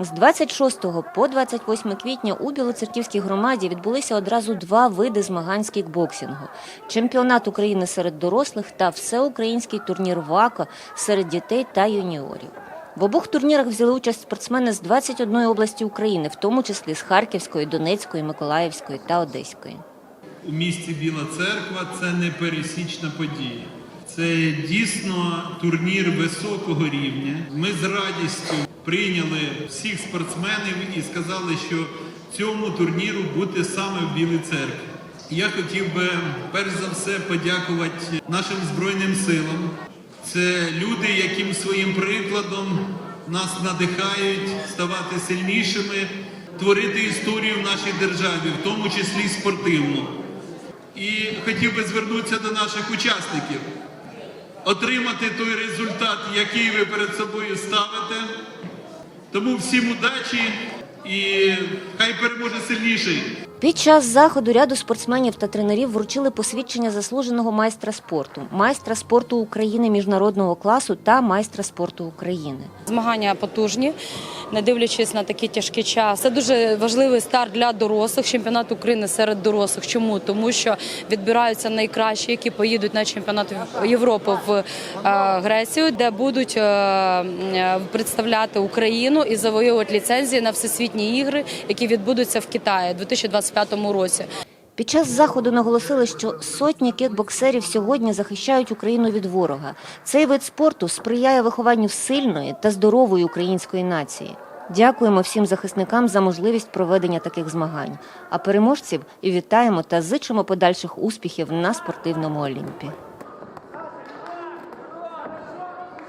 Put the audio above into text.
З 26 по 28 квітня у Білоцерківській громаді відбулися одразу два види змагань з кікбоксингу: чемпіонат України серед дорослих та всеукраїнський турнір ВАКО серед дітей та юніорів. В обох турнірах взяли участь спортсмени з 21 області України, в тому числі з Харківської, Донецької, Миколаївської та Одеської. у місті Біла Церква це не пересічна подія. Це дійсно турнір високого рівня. Ми з радістю прийняли всіх спортсменів і сказали, що цьому турніру бути саме в Білій церкві. Я хотів би перш за все подякувати нашим Збройним силам. Це люди, яким своїм прикладом нас надихають ставати сильнішими, творити історію в нашій державі, в тому числі спортивну. І хотів би звернутися до наших учасників, отримати той результат, який ви перед собою ставите. Тому всім удачі і хай переможе сильніший. Під час заходу ряду спортсменів та тренерів вручили посвідчення заслуженого майстра спорту, майстра спорту України міжнародного класу та майстра спорту України. Змагання потужні, не дивлячись на такий тяжкий час. Це дуже важливий старт для дорослих. Чемпіонат України серед дорослих. Чому? Тому що відбираються найкращі, які поїдуть на чемпіонат Європи в е, Грецію, де будуть е, представляти Україну і завоювати ліцензії на всесвітні ігри, які відбудуться в Китаї у 2025 році. Під час заходу наголосили, що сотні кікбоксерів сьогодні захищають Україну від ворога. Цей вид спорту сприяє вихованню сильної та здорової української нації. Дякуємо всім захисникам за можливість проведення таких змагань. А переможців і вітаємо та зичимо подальших успіхів на спортивному олімпі.